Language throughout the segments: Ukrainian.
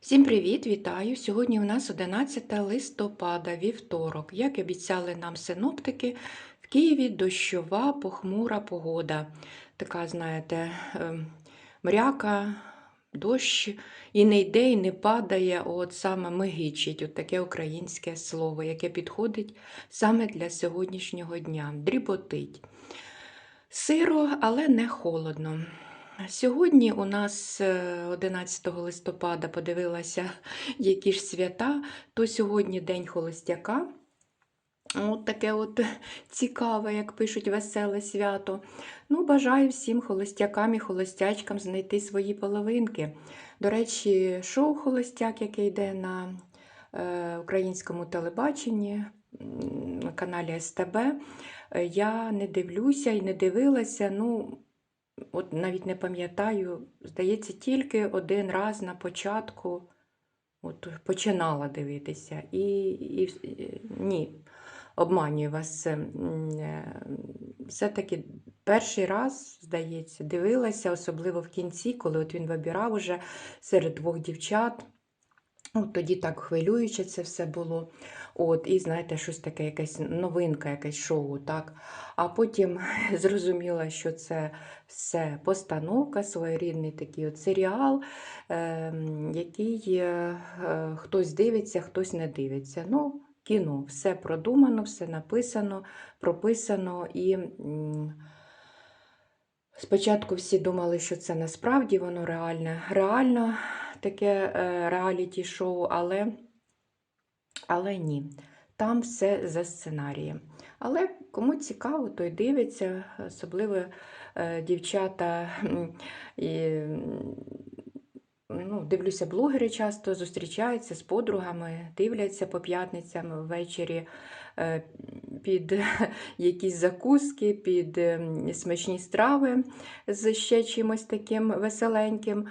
Всім привіт, вітаю! Сьогодні у нас 11 листопада, вівторок. Як і обіцяли нам синоптики, в Києві дощова, похмура погода. Така, знаєте, ем, мряка, дощ і не йде, і не падає, от саме мигичить, от таке українське слово, яке підходить саме для сьогоднішнього дня. Дріботить. Сиро, але не холодно. Сьогодні у нас е, 11 листопада подивилася, які ж свята, то сьогодні День Холостяка. От таке от цікаве, як пишуть, веселе свято. Ну, бажаю всім холостякам і холостячкам знайти свої половинки. До речі, шоу Холостяк, яке йде на е, українському телебаченні, на каналі СТБ, е, я не дивлюся і не дивилася. ну, от навіть не пам'ятаю, здається, тільки один раз на початку от, починала дивитися. І, і, і ні, обманюю вас. е, м, е, Все-таки перший раз, здається, дивилася, особливо в кінці, коли от він вибирав уже серед двох дівчат. От тоді так хвилююче це все було. От, і знаєте, щось таке, якась новинка, якесь шоу, так. А потім зрозуміла, що це все постановка, своєрідний такий от серіал, е, який е, хтось дивиться, хтось не дивиться. Ну, кіно, все продумано, все написано, прописано і. Спочатку всі думали, що це насправді воно реальне. Реально таке е, реаліті-шоу, але, але ні. Там все за сценарієм. Але кому цікаво, той дивиться, особливо е, дівчата. Ну, дивлюся, блогери часто зустрічаються з подругами, дивляться по п'ятницям ввечері е, під якісь закуски, під ем, смачні страви з ще чимось таким веселеньким.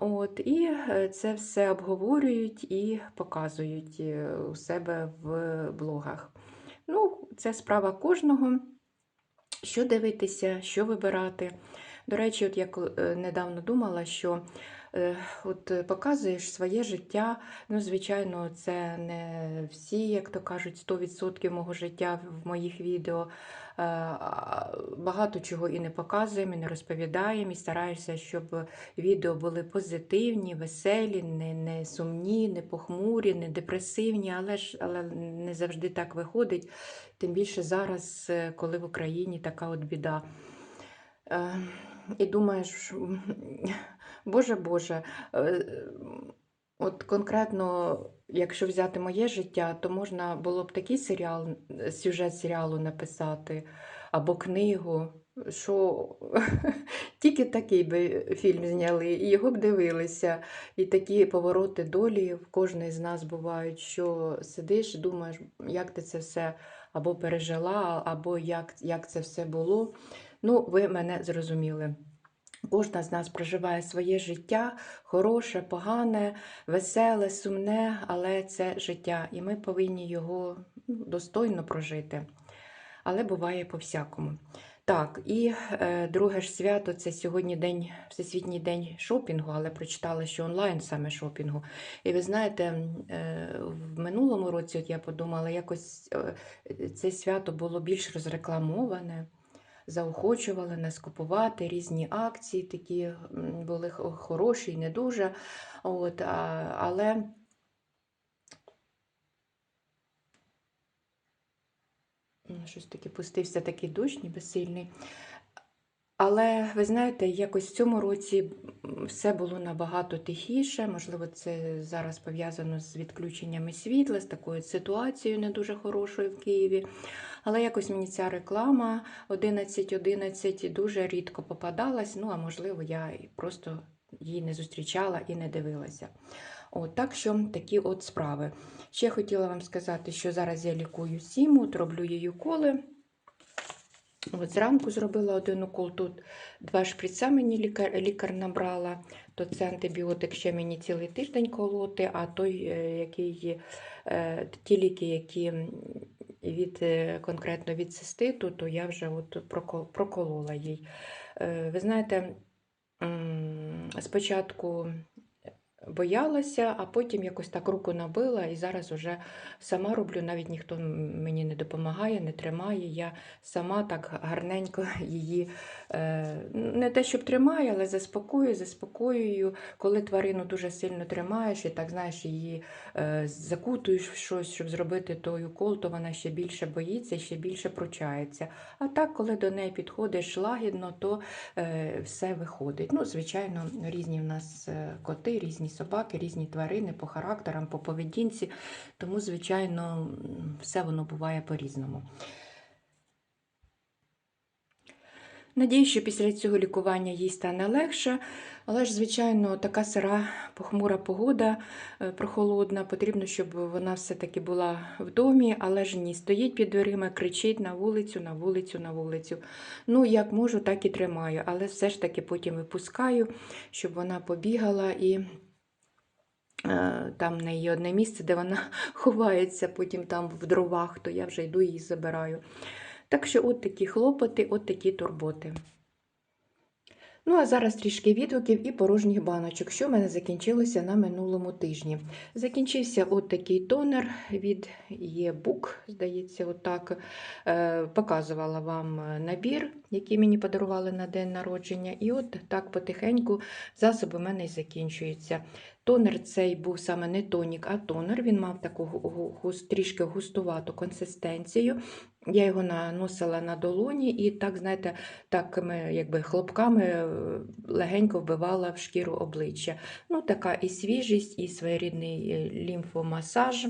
От, і е, це все обговорюють і показують е, у себе в блогах. Ну, це справа кожного. Що дивитися, що вибирати. До речі, от я е, недавно думала, що е, от показуєш своє життя. Ну, звичайно, це не всі, як то кажуть, 100% мого життя в моїх відео. Е, Багато чого і не показуємо, і не розповідаємо, і стараєшся, щоб відео були позитивні, веселі, не, не сумні, не похмурі, не депресивні, але ж але не завжди так виходить. Тим більше зараз, коли в Україні така от біда. І думаєш, Боже Боже, е, от конкретно, якщо взяти моє життя, то можна було б такий серіал, е, сюжет серіалу написати або книгу, що тільки такий би фільм зняли, і його б дивилися. І такі повороти долі в кожної з нас бувають, що сидиш і думаєш, як ти це все або пережила, або як, як це все було. Ну, ви мене зрозуміли. Кожна з нас проживає своє життя, хороше, погане, веселе, сумне, але це життя, і ми повинні його ну, достойно прожити. Але буває по-всякому. Так, і е, друге ж свято це сьогодні день, Всесвітній день шопінгу, але прочитала, що онлайн саме шопінгу. І ви знаєте, е, в минулому році от я подумала, якось е, це свято було більш розрекламоване заохочували нас купувати різні акції, такі були хороші і не дуже. От, але щось таке пустився такий дощ, ніби сильний. Але ви знаєте, якось в цьому році все було набагато тихіше. Можливо, це зараз пов'язано з відключеннями світла, з такою ситуацією не дуже хорошою в Києві. Але якось мені ця реклама 11.11 дуже рідко попадалась. Ну, а можливо, я просто її не зустрічала і не дивилася. От, так що такі от справи. Ще хотіла вам сказати, що зараз я лікую сіму, роблю їй уколи. От зранку зробила один укол, тут два шприца мені лікар, лікар набрала, то це антибіотик ще мені цілий тиждень колоти, а той, е, який, е, ті ліки, які від, е, конкретно від циститу, то я вже от проколола їй. Ви знаєте, спочатку боялася, а потім якось так руку набила і зараз уже сама роблю, навіть ніхто мені не допомагає, не тримає. Я сама так гарненько її е, не те, щоб тримаю, але заспокоюю, заспокоюю. Коли тварину дуже сильно тримаєш і так знаєш, її е, закутуєш в щось, щоб зробити той укол, то вона ще більше боїться ще більше пручається. А так, коли до неї підходиш лагідно, то е, все виходить. Ну, звичайно, різні в нас коти, різні собаки, різні тварини по характерам, по поведінці. Тому, звичайно, все воно буває по-різному. Надію, що після цього лікування їй стане легше, але ж, звичайно, така сира похмура погода, е, прохолодна, потрібно, щоб вона все-таки була в домі, але ж ні, стоїть під дверима, кричить на вулицю, на вулицю, на вулицю. Ну, як можу, так і тримаю, але все ж таки потім випускаю, щоб вона побігала і. Е, Там в неї одне місце, де вона ховається, потім там в дровах, то я вже йду її забираю. Так що от такі хлопоти, от такі турботи. Ну, а зараз трішки відгуків і порожніх баночок, що в мене закінчилося на минулому тижні. Закінчився от такий тонер від e-book, здається, отак. Е, показувала вам набір, який мені подарували на день народження. І от так потихеньку засоби в мене й закінчуються. Тонер цей був саме не тонік, а тонер. Він мав таку трішки густувату консистенцію. Я його наносила на долоні і так, знаєте, такими якби хлопками е, легенько вбивала в шкіру обличчя. Ну, така і свіжість, і своєрідний е, лімфомасаж.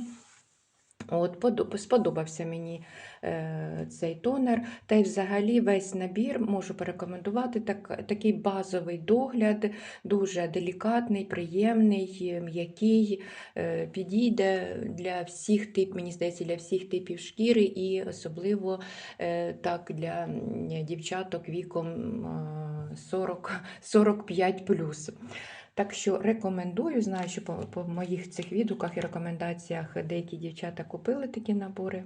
От, сподобався мені е, цей тонер. Та й взагалі весь набір можу порекомендувати. Так, такий базовий догляд, дуже делікатний, приємний, е, м'який, е, підійде для всіх типів, мені здається, для всіх типів шкіри, і особливо е, так для дівчаток віком е, 40, 45 так що рекомендую, знаю, що по, по моїх цих відгуках і рекомендаціях деякі дівчата купили такі набори,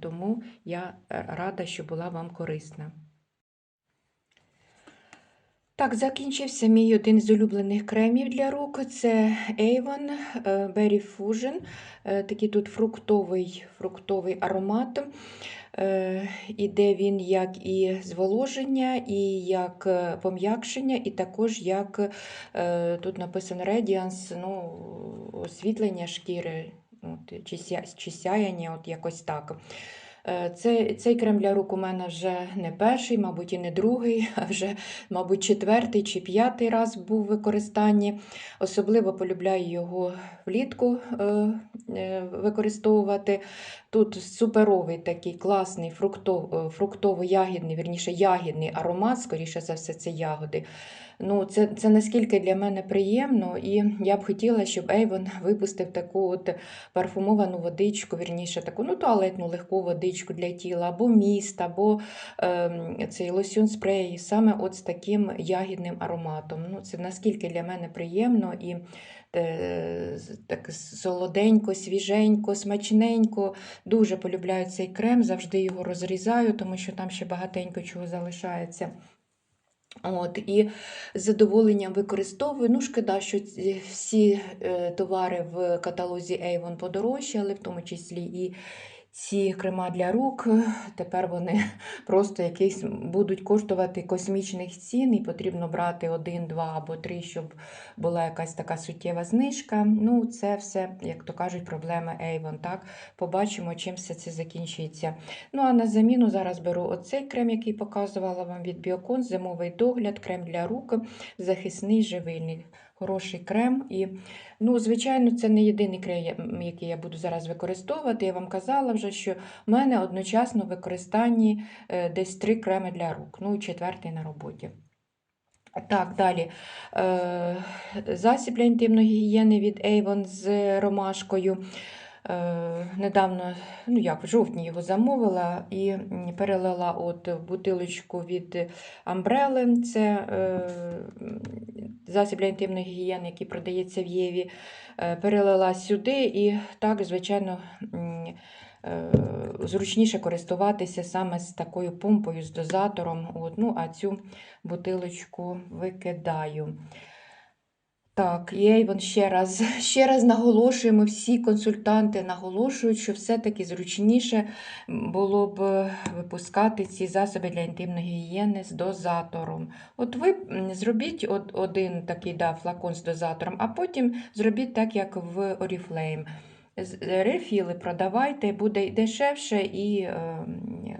тому я е, рада, що була вам корисна. Так, закінчився мій один з улюблених кремів для рук. Це Avon е, Berry Fusion. Е, Такий тут фруктовий, фруктовий аромат. Е, Іде він як і зволоження, і як е, пом'якшення, і також як е, тут написано Radiance, ну, освітлення шкіри, от, чи, ся, чи сяяння, от якось так. Це, цей крем для рук у мене вже не перший, мабуть, і не другий, а вже, мабуть, четвертий чи п'ятий раз був в використанні. Особливо полюбляю його влітку е, е, використовувати. Тут суперовий такий класний е, фруктово-ягідний, вірніше, ягідний аромат, скоріше за все, це ягоди. Ну, це, це наскільки для мене приємно, і я б хотіла, щоб Avon випустив таку от парфумовану водичку, вірніше, таку ну, туалетну легку водичку для тіла, або міст, або ем, цей лосьон спрей, саме от з таким ягідним ароматом. Ну, це наскільки для мене приємно і е, так солоденько, свіженько, смачненько. Дуже полюбляю цей крем, завжди його розрізаю, тому що там ще багатенько чого залишається. От, і з задоволенням використовую. Ну, шкода, що всі е, товари в каталозі Avon подорожчали, в тому числі і ці крема для рук. Тепер вони просто якісь будуть коштувати космічних цін, і потрібно брати один, два або три, щоб була якась така суттєва знижка. Ну, це все, як то кажуть, проблеми Avon. Так? Побачимо, чим все це закінчиться. Ну, а на заміну зараз беру оцей крем, який показувала вам від Біокон, зимовий догляд, крем для рук, захисний, живильний. Хороший крем. І, ну, звичайно, це не єдиний крем, який я буду зараз використовувати. Я вам казала вже, що в мене одночасно в використанні е, десь три креми для рук, ну, і четвертий на роботі. Так, далі. Е, засіб для інтимної гігієни від Avon з ромашкою. Е, недавно, ну як, в жовтні його замовила і перелила от бутилочку від Umbrella. Це засіб для інтимної гігієни, який продається в Єві. Е, перелила сюди і так, звичайно, е, зручніше користуватися саме з такою помпою, з дозатором. От, ну, а цю бутилочку викидаю. Так, Avon ще раз, ще раз наголошуємо, всі консультанти наголошують, що все-таки зручніше було б е, випускати ці засоби для інтимної гігієни з дозатором. От ви зробіть од- один такий да, флакон з дозатором, а потім зробіть так, як в Oriflame. Рефіли продавайте, буде дешевше і е,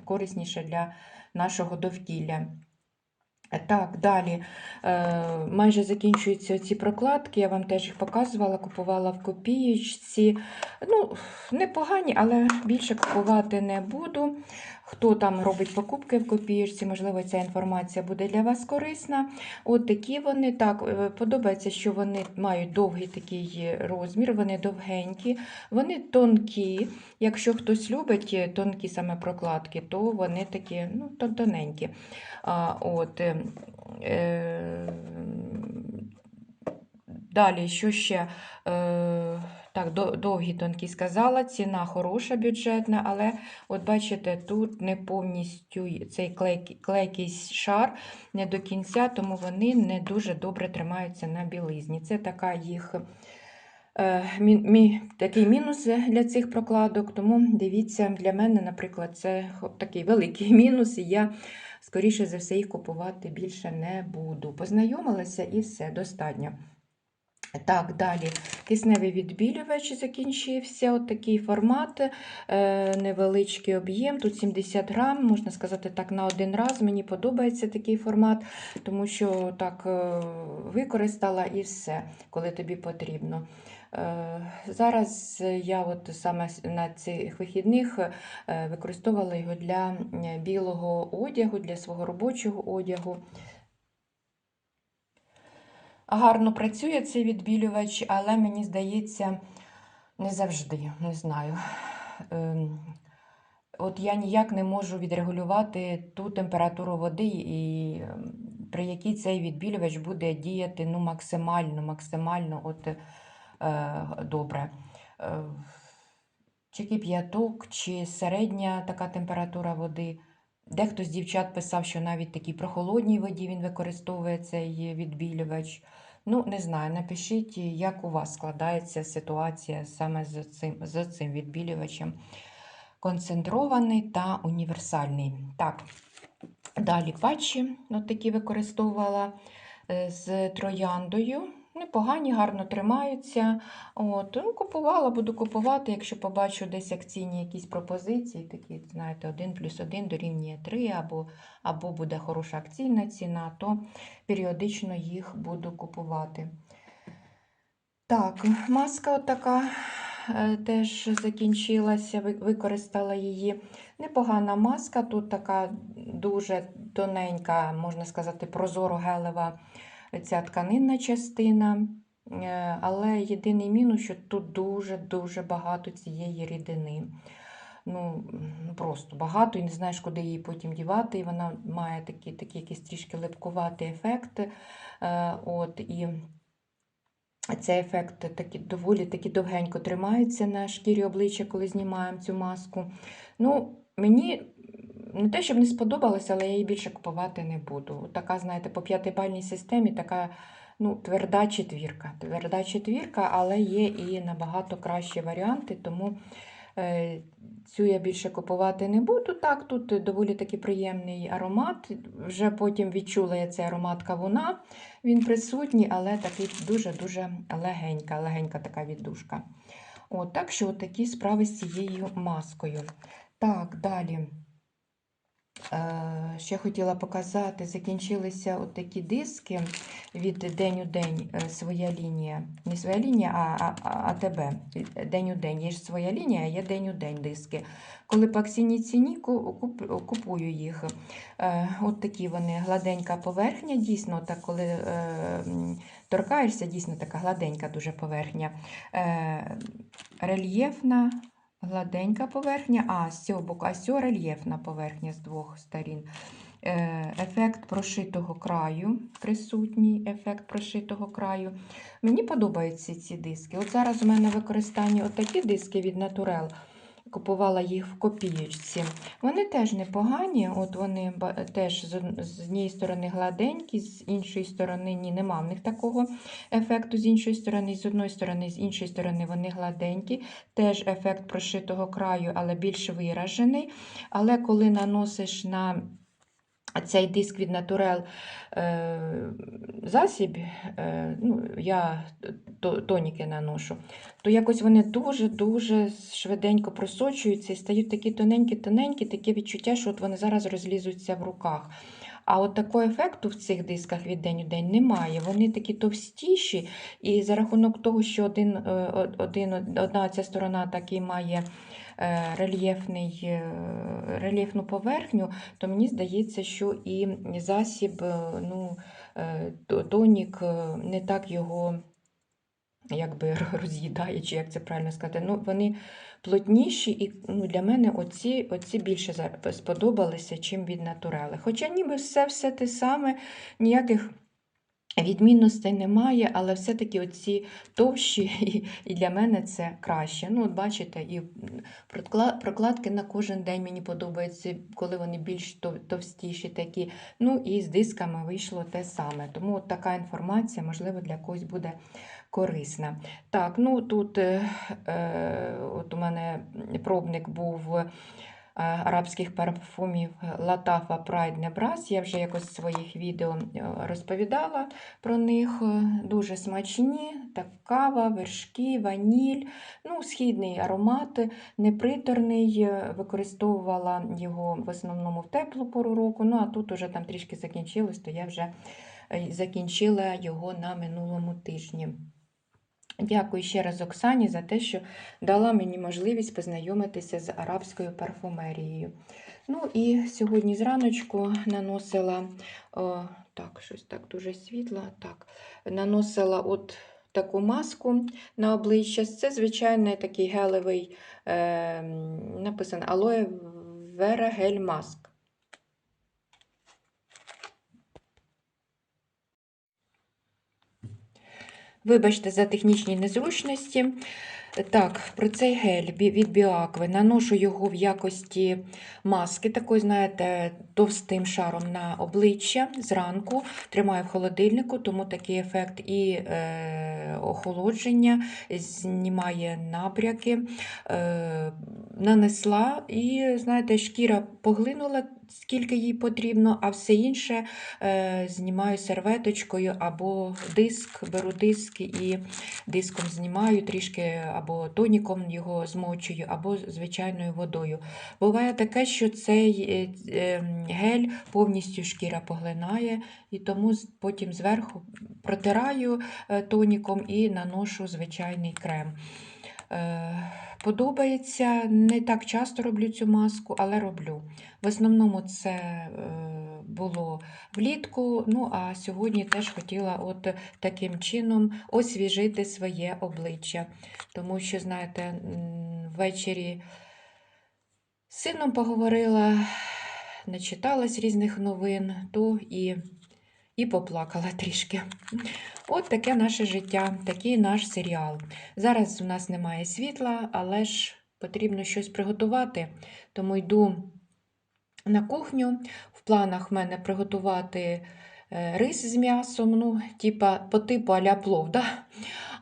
корисніше для нашого довкілля. Так, далі. Е, майже закінчуються ці прокладки. Я вам теж їх показувала, купувала в копієчці. Ну, непогані, але більше купувати не буду. Хто там робить покупки в копієчці, можливо, ця інформація буде для вас корисна. От такі вони. Так, е, подобається, що вони мають довгий такий розмір, вони довгенькі, вони тонкі. Якщо хтось любить тонкі саме прокладки, то вони такі ну, тоненькі. А, от, е, е, далі, що ще? Е, так, довгі тонкі сказала, ціна хороша, бюджетна, але от бачите, тут не повністю цей клейкий, шар не до кінця, тому вони не дуже добре тримаються на білизні. Це така їх. е, Мі, мі, такий мінус для цих прокладок, тому дивіться, для мене, наприклад, це такий великий мінус, і я скоріше за все їх купувати більше не буду. Познайомилася і все, достатньо. Так, далі. Кисневий відбілювач закінчився. От такий формат, е, невеличкий об'єм. Тут 70 грам, можна сказати так, на один раз. Мені подобається такий формат, тому що так е, використала і все, коли тобі потрібно. Е, Зараз я от саме на цих вихідних використовувала його для білого одягу, для свого робочого одягу. Гарно працює цей відбілювач, але мені здається, не завжди, не знаю. Ем, От я ніяк не можу відрегулювати ту температуру води, і ем, при якій цей відбілювач буде діяти ну, максимально, максимально от, е, добре. Е, чи кип'яток, чи середня така температура води. Дехто з дівчат писав, що навіть такій прохолодній воді він використовує цей відбілювач. Ну, не знаю, напишіть, як у вас складається ситуація саме з цим, з цим відбілювачем. Концентрований та універсальний. Так, далі патчі, от такі використовувала е, з трояндою. Непогані, гарно тримаються. От, ну, купувала, буду купувати, якщо побачу десь акційні якісь пропозиції, такі, знаєте, 1 плюс 1 дорівнює 3, або, або буде хороша акційна ціна, то періодично їх буду купувати. Так, маска отака е, теж закінчилася, використала її. Непогана маска, тут така дуже тоненька, можна сказати, прозоро-гелева ця тканинна частина. Е, Але єдиний мінус, що тут дуже-дуже багато цієї рідини. Ну, просто багато, і не знаєш, куди її потім дівати. І вона має такий, такий якийсь трішки липкуватий ефект. Е, От, і цей ефект такі, доволі таки довгенько тримається на шкірі обличчя, коли знімаємо цю маску. Ну, мені не те, щоб не сподобалося, але я її більше купувати не буду. Така, знаєте, по п'ятибальній системі така ну, тверда четвірка. Тверда четвірка, але є і набагато кращі варіанти, тому е, цю я більше купувати не буду. Так, тут доволі таки приємний аромат. Вже потім відчула я цей аромат кавуна. Він присутній, але такий дуже-дуже легенька, легенька така віддушка. От, так що такі справи з цією маскою. Так, далі. Е, Ще хотіла показати, закінчилися от такі диски від День у день е, своя лінія. Не своя лінія, а, АТБ. День у день. Є ж своя лінія, є день у день диски. Коли по акційній ціні куп- купую їх. Е, От такі вони гладенька поверхня, дійсно, так, коли торкаєшся, дійсно така гладенька дуже поверхня. Рельєфна гладенька поверхня, а боку, а цього рельєфна поверхня з двох сторін. Е, Ефект прошитого краю, присутній ефект прошитого краю. Мені подобаються ці диски. От зараз у мене в використанні отакі диски від Naturel. Купувала їх в копієчці. Вони теж непогані, от вони теж з, однієї сторони гладенькі, з іншої сторони ні, нема в них такого ефекту з іншої сторони, з одної сторони, з іншої сторони вони гладенькі. Теж ефект прошитого краю, але більш виражений. Але коли наносиш на цей диск від Naturel е, засіб, е, ну, я тоніки наношу, то якось вони дуже-дуже швиденько просочуються і стають такі тоненькі-тоненькі, таке відчуття, що от вони зараз розлізуться в руках. А от такого ефекту в цих дисках від день у день немає. Вони такі товстіші, і за рахунок того, що один, е, один, одна ця сторона таки має е, рельєфний, е, рельєфну поверхню, то мені здається, що і засіб, е, ну, е, тонік е, не так його якби роз'їдає, чи як це правильно сказати. Ну, вони плотніші, і ну, для мене оці, оці більше сподобалися, чим від натурели. Хоча ніби все, все те саме, ніяких. Відмінностей немає, але все-таки оці товщі, і, для мене це краще. Ну, от бачите, і прокладки на кожен день мені подобаються, коли вони більш товстіші такі. Ну і з дисками вийшло те саме. Тому от така інформація, можливо, для когось буде корисна. Так, ну тут е, е, от у мене пробник був. Е, Арабських парфумів Латафа Pride Небрас. Я вже якось в своїх відео е, розповідала про них. Е, Дуже смачні, так кава, вершки, ваніль, ну, східний аромат, неприторний. Використовувала його в основному в теплу пору року. Ну а тут уже там трішки закінчилось, то я вже закінчила його на минулому тижні. Дякую ще раз Оксані за те, що дала мені можливість познайомитися з арабською парфумерією. Ну і сьогодні зраночку наносила, о, так, щось так дуже світло, так, наносила от таку маску на обличчя. Це звичайний такий гелевий, е, написано Aloe Vera Gel Mask. Вибачте за технічні незручності. Так, про цей гель від Біакви. Наношу його в якості маски, такої, знаєте, товстим шаром на обличчя зранку. Тримаю в холодильнику, тому такий ефект і е, охолодження, знімає набряки. Е, нанесла і, знаєте, шкіра поглинула, скільки їй потрібно, а все інше е, знімаю серветочкою або диск, беру диск і диском знімаю трішки, або тоніком його змочую, або звичайною водою. Буває таке, що цей е, е, гель повністю шкіра поглинає, і тому потім зверху протираю е, тоніком і наношу звичайний крем. Подобається, не так часто роблю цю маску, але роблю. В основному це е, було влітку, ну а сьогодні теж хотіла от таким чином освіжити своє обличчя. Тому що, знаєте, ввечері з сином поговорила, начиталась різних новин, то і, і поплакала трішки. От таке наше життя, такий наш серіал. Зараз у нас немає світла, але ж потрібно щось приготувати, тому йду на кухню. В планах в мене приготувати е, рис з м'ясом, ну, типа, по типу а-ля плов. Да?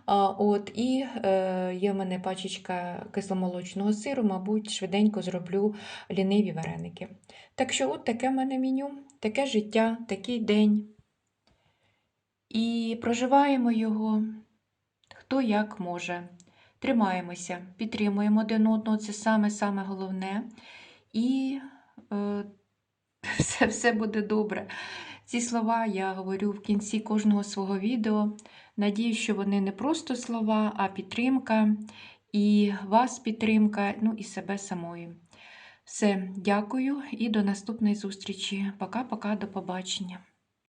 А, от, і е, є в мене пачечка кисломолочного сиру, мабуть, швиденько зроблю ліниві вареники. Так що, от таке в мене меню, таке життя, такий день. І проживаємо його хто як може. Тримаємося, підтримуємо один одного, це саме-саме головне. І е, все, все буде добре. Ці слова я говорю в кінці кожного свого відео. Надію, що вони не просто слова, а підтримка, і вас підтримка, ну і себе самої. Все, дякую і до наступної зустрічі. Пока-пока, до побачення.